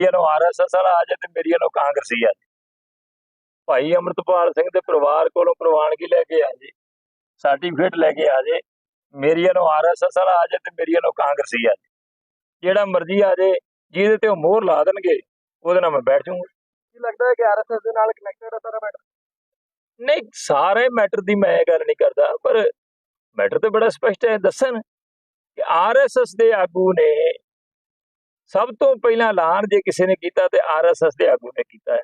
ਨੂੰ ਆਰਐਸਐਸ ਵਾਲਾ ਆ ਜਾਏ ਤੇ ਮੇਰੀ ਨੂੰ ਕਾਂਗਰਸੀ ਆ ਜਾਏ ਭਾਈ ਅਮਰਤਪਾਲ ਸਿੰਘ ਦੇ ਪਰਿਵਾਰ ਕੋਲੋਂ ਪ੍ਰਵਾਨਗੀ ਲੈ ਕੇ ਆ ਜੇ ਸਰਟੀਫਿਕੇਟ ਲੈ ਕੇ ਆ ਜੇ ਮੇਰੀ ਨੂੰ ਆਰਐਸਐਸ ਵਾਲਾ ਆ ਜਾਏ ਤੇ ਮੇਰੀ ਨੂੰ ਕਾਂਗਰਸੀ ਆ ਜਾਏ ਜਿਹੜਾ ਮਰਜ਼ੀ ਆ ਜੇ ਜਿਹਦੇ ਤੇ ਉਹ ਮੋਹਰ ਲਾ ਦੇਣਗੇ ਉਹਦੇ ਨਾਲ ਮੈਂ ਬੈਠ ਜਾਊਂਗਾ। ਕੀ ਲੱਗਦਾ ਹੈ ਕਿ ਆਰਐਸਐਸ ਦੇ ਨਾਲ ਕਨੈਕਟਡ ਹੈ ਸਾਰਾ ਮੈਟਰ ਨਹੀਂ ਸਾਰੇ ਮੈਟਰ ਦੀ ਮੈਂ ਗੱਲ ਨਹੀਂ ਕਰਦਾ ਪਰ ਮੈਟਰ ਤੇ ਬੜਾ ਸਪਸ਼ਟ ਹੈ ਦੱਸਣ ਕਿ ਆਰਐਸਐਸ ਦੇ ਆਗੂ ਨੇ ਸਭ ਤੋਂ ਪਹਿਲਾਂ ਐਲਾਨ ਜੇ ਕਿਸੇ ਨੇ ਕੀਤਾ ਤੇ ਆਰਐਸਐਸ ਦੇ ਆਗੂ ਨੇ ਕੀਤਾ ਹੈ।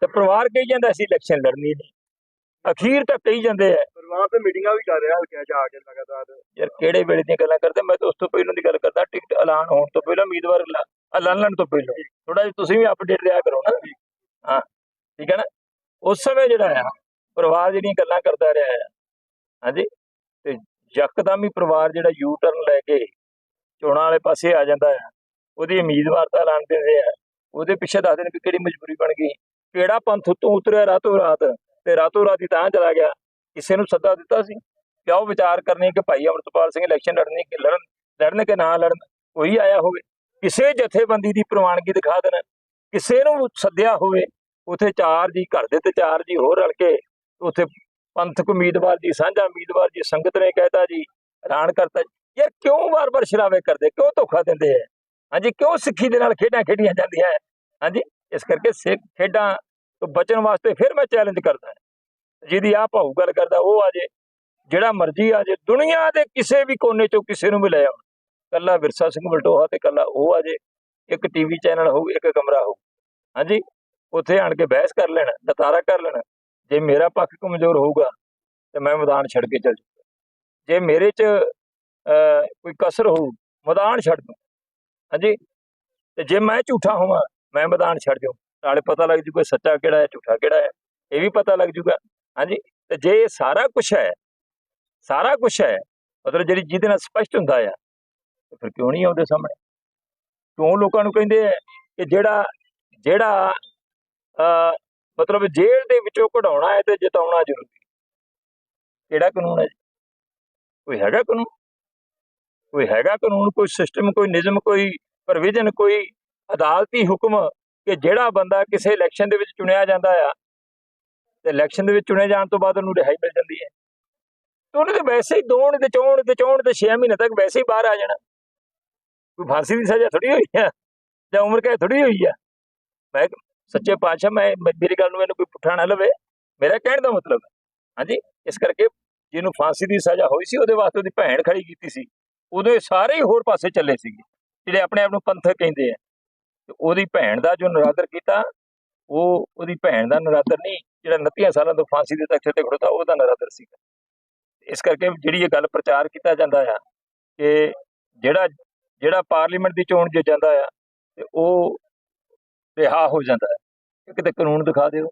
ਤੇ ਪਰਿਵਾਰ ਕਹੀ ਜਾਂਦਾ ਸੀ ਇਲੈਕਸ਼ਨ ਲੜਨੀ ਨਹੀਂ। ਅਖੀਰ ਤੱਕ ਕਹੀ ਜਾਂਦੇ ਆ। ਪਰਿਵਾਰ ਤੇ ਮੀਟਿੰਗਾਂ ਵੀ ਕਰ ਰਿਹਾ ਹਲਕਿਆਂ 'ਚ ਆ ਕੇ ਲਗਾਤਾਰ। ਯਾਰ ਕਿਹੜੇ ਵੇਲੇ ਦੀਆਂ ਗੱਲਾਂ ਕਰਦੇ? ਮੈਂ ਤਾਂ ਉਸ ਤੋਂ ਪਹਿਲਾਂ ਦੀ ਗੱਲ ਕਰਦਾ ਟਿਕਟ ਐਲਾਨ ਹੋਣ ਤੋਂ ਪਹਿਲਾਂ ਉਮੀਦਵਾਰ ਐਲਾ- ਐਲਾਨਣ ਤੋਂ ਪਹਿਲਾਂ। ਥੋੜਾ ਜਿਹਾ ਤੁਸੀਂ ਵੀ ਅਪਡੇਟ ਰਿਹਾ ਕਰੋ ਨਾ। ਹਾਂ ਠੀਕ ਹੈ ਨਾ? ਉਸ ਸਮੇਂ ਜਿਹੜਾ ਆ ਪਰਿਵਾਰ ਜਿਹੜੀਆਂ ਗੱਲਾਂ ਕਰਦਾ ਰਿਹਾ ਹੈ ਹਾਂਜੀ ਤੇ ਯਕਦਮ ਹੀ ਪਰਿਵਾਰ ਜਿਹੜਾ ਯੂ ਟਰਨ ਲੈ ਕੇ ਚੋਣਾਂ ਵਾਲੇ ਪਾਸੇ ਆ ਜਾਂਦਾ ਹੈ ਉਹਦੀ ਉਮੀਦਵਾਰਤਾ ਐਲਾਨ ਦਿੰਦੇ ਆ। ਉਹਦੇ ਪਿੱਛੇ ਦੱਸ ਦੇਣ ਕਿ ਕਿਹੜੀ ਮਜਬੂਰੀ ਬਣ ਗਈ। ਕਿਹੜਾ ਪੰਥ ਉੱਤੋਂ ਉਤਰਿਆ ਰਾਤੋਂ ਰਾਤ ਤੇ ਰਾਤੋਂ ਰਾਤ ਹੀ ਤਾਂ ਚਲਾ ਗਿਆ। ਕਿਸੇ ਨੂੰ ਸੱਦਾ ਦਿੱਤਾ ਸੀ। ਕਿ ਆਓ ਵਿਚਾਰ ਕਰਨੀ ਕਿ ਭਾਈ ਅਮਰਤਪਾਲ ਸਿੰਘ ਇਲੈਕਸ਼ਨ ਲੜਨੀ ਕਿ ਲੜਨ ਲੜਨ ਕਿ ਨਾ ਲੜਨ ਕੋਈ ਆਇਆ ਹੋਵੇ। ਕਿਸੇ ਜਥੇਬੰਦੀ ਦੀ ਪ੍ਰਵਾਨਗੀ ਦਿਖਾ ਦੇਣ। ਕਿਸੇ ਨੂੰ ਸੱਦਿਆ ਹੋਵੇ। ਉਥੇ ਚਾਰ ਜੀ ਘਰ ਦੇ ਤੇ ਚਾਰ ਜੀ ਹੋਰ ਰਲ ਕੇ ਉਥੇ ਪੰਥਕ ਉਮੀਦਵਾਰ ਜੀ, ਸਾਂਝਾ ਉਮੀਦਵਾਰ ਜੀ, ਸੰਗਤ ਨੇ ਕਹਿਤਾ ਜੀ, ਐਲਾਨ ਕਰਤਾ ਜੀ। ਯਾਰ ਕਿਉਂ ਵਾਰ-ਵਾਰ ਸ਼ਰਾਵੇ ਕਰਦੇ? ਕਿਉਂ ਧੋਖਾ ਦਿੰਦੇ ਹੈ ਹਾਂਜੀ, ਕਿਉਂ ਸਿੱਖੀ ਦੇ ਨਾਲ ਖੇਡਾਂ ਖੇਡੀਆਂ ਜਾਂਦੀਆਂ ਹੈ? ਹਾਂਜੀ, ਇਸ ਕਰਕੇ ਸਿੱਖ ਖੇਡਾਂ ਤੋਂ ਬਚਣ ਵਾਸਤੇ ਫਿਰ ਮੈਂ ਚੈਲੰਜ ਕਰਦਾ ਜਿਹਦੀ ਆ ਭਾਊ ਗੱਲ ਕਰਦਾ, ਉਹ ਆ ਜੇ, ਜਿਹੜਾ ਮਰਜ਼ੀ ਆ ਜੇ, ਦੁਨੀਆ ਦੇ ਕਿਸੇ ਵੀ ਕੋਨੇ ਚੋਂ ਕਿਸੇ ਨੂੰ ਵੀ ਲੈ ਆਉਣ ਕੱਲਾ ਵਿਰਸਾ ਸਿੰਘ ਬਲਟੋਹਾ ਤੇ ਕੱਲਾ ਉਹ ਆ ਜੇ, ਇੱਕ ਟੀਵੀ ਚੈਨਲ ਹੋਊ, ਇੱਕ ਕਮਰਾ ਹੋਊ। ਹਾਂਜੀ, ਉੱਥੇ ਆਣ ਕੇ ਬਹਿਸ ਕਰ ਲੈਣਾ ਦਤਾਰਾ ਕਰ ਲੈਣਾ। ਜੇ ਮੇਰਾ ਪੱਖ ਕਮਜ਼ੋਰ ਹੋਊਗਾ, ਤੇ ਮੈਂ ਮੈਦਾਨ ਛੱਡ ਕੇ ਚੱਲ ਜਾਊਂਗਾ। ਜੇ ਮੇਰੇ 'ਚ ਕੋਈ ਕਸਰ ਹੋਊ, ਮੈਦਾਨ ਛੱਡ ਦੂੰ। ਹਾਂਜੀ? ਤੇ ਜੇ ਮੈਂ ਝੂਠਾ ਹੋਵਾਂ, ਮੈਂ ਮੈਦਾਨ ਛੱਡ ਜਾਉ ਨਾਲੇ ਪਤਾ ਲੱਗ ਜੂਗਾ ਸੱਚਾ ਕਿਹੜਾ ਹੈ, ਝੂਠਾ ਕਿਹੜਾ ਹੈ, ਇਹ ਵੀ ਪਤਾ ਲੱਗ ਜੂਗਾ। ਹਾਂਜੀ? ਤੇ ਜੇ ਇਹ ਸਾਰਾ ਕੁਝ ਹੈ, ਸਾਰਾ ਕੁਝ ਹੈ, ਮਤਲਬ ਜਿਹੜੀ ਜਿਹਦੇ ਨਾਲ ਸਪਸ਼ਟ ਹੁੰਦਾ ਆ, ਤੇ ਫਿਰ ਕਿਉਂ ਨਹੀਂ ਆਉਂਦੇ ਸਾਹਮਣੇ? ਕਿਉਂ ਲੋਕਾਂ ਨੂੰ ਕਹਿੰਦੇ ਆ ਕਿ ਜਿਹੜਾ ਜਿਹੜਾ ਮਤਲਬ ਜੇਲ੍ਹ ਦੇ ਵਿੱਚੋਂ ਕਢਾਉਣਾ ਹੈ ਤੇ ਜਿਤਾਉਣਾ ਜ਼ਰੂਰੀ ਕਿਹੜਾ ਕਾਨੂੰਨ ਹੈ ਕੋਈ ਹੈਗਾ ਕਾਨੂੰਨ? ਕੋਈ ਹੈਗਾ ਕਾਨੂੰਨ, ਕੋਈ ਸਿਸਟਮ ਕੋਈ ਨਿਯਮ, ਕੋਈ ਪ੍ਰੋਵੀਜ਼ਨ ਕੋਈ ਅਦਾਲਤੀ ਹੁਕਮ ਕਿ ਜਿਹੜਾ ਬੰਦਾ ਕਿਸੇ ਇਲੈਕਸ਼ਨ ਦੇ ਵਿੱਚ ਚੁਣਿਆ ਜਾਂਦਾ ਆ ਤੇ ਇਲੈਕਸ਼ਨ ਦੇ ਵਿੱਚ ਚੁਣੇ ਜਾਣ ਤੋਂ ਬਾਅਦ ਉਹਨੂੰ ਰਿਹਾਈ ਮਿਲ ਜਾਂਦੀ ਹੈ। ਤੇ ਉਹਨੇ ਤਾਂ ਵੈਸੇ ਹੀ ਦੋਣ ਤੇ ਚੋਣ ਤੇ ਚੋਣ ਤੇ 6 ਮਹੀਨੇ ਤੱਕ ਵੈਸੇ ਹੀ ਬਾਹਰ ਆ ਜਾਣਾ। ਕੋਈ ਫਾਂਸੀ ਦੀ ਸਜ਼ਾ ਥੋੜੀ ਹੋਈ ਆ ਜਾਂ ਉਮਰ ਕੈਦ ਥੋੜੀ ਹੋਈ ਆ। ਮੈਂ ਸੱਚੇ ਪਾਤਸ਼ਾਹ, ਮੈਂ ਮੇਰੀ ਗੱਲ ਨੂੰ ਇਹਨੂੰ ਕੋਈ ਪੁੱਠਾ ਨਾ ਲਵੇ। ਮੇਰਾ ਕਹਿਣ ਦਾ ਮਤਲਬ ਹਾਂਜੀ, ਇਸ ਕਰਕੇ ਜਿਹਨੂੰ ਫਾਂਸੀ ਦੀ ਸਜ਼ਾ ਹੋਈ ਸੀ, ਉਹਦੇ ਵਾਸਤੇ ਉਹਦੀ ਭੈਣ ਖੜੀ ਕੀਤੀ ਸੀ। ਉਦੋਂ ਇਹ ਸਾਰੇ ਹੀ ਹੋਰ ਪਾਸੇ ਚੱਲੇ ਸੀਗੇ, ਜਿਹੜੇ ਆਪਣੇ ਆਪ ਨੂੰ ਪੰਥਕ ਕਹਿੰਦੇ ਆ। ਤੇ ਉਹਦੀ ਭੈਣ ਦਾ ਜੋ ਨਰਾਦਰ ਕੀਤਾ, ਉਹ ਉਹਦੀ ਭੈਣ ਦਾ ਨਰਾਦਰ ਨਹੀਂ, ਜਿਹੜਾ 29 ਸਾਲਾਂ ਤੋਂ ਫਾਂਸੀ ਦੇ ਤਖਤੇ ਤੇ ਖੜੋਤਾ ਉਹਦਾ ਨਰਾਦਰ ਸੀਗਾ। ਇਸ ਕਰਕੇ ਜਿਹੜੀ ਇਹ ਗੱਲ ਪ੍ਰਚਾਰ ਕੀਤਾ ਜਾਂਦਾ ਆ, ਕਿ ਜਿਹੜਾ ਜਿਹੜਾ ਪਾਰਲੀਮੈਂਟ ਦੀ ਚੋਣ ਜੇ ਜਾਂਦਾ ਆ, ਤੇ ਉਹ ਰਿਹਾ ਹੋ ਜਾਂਦਾ ਹੈ ਕਿਤੇ ਕਾਨੂੰਨ ਦਿਖਾ ਦਿਓ।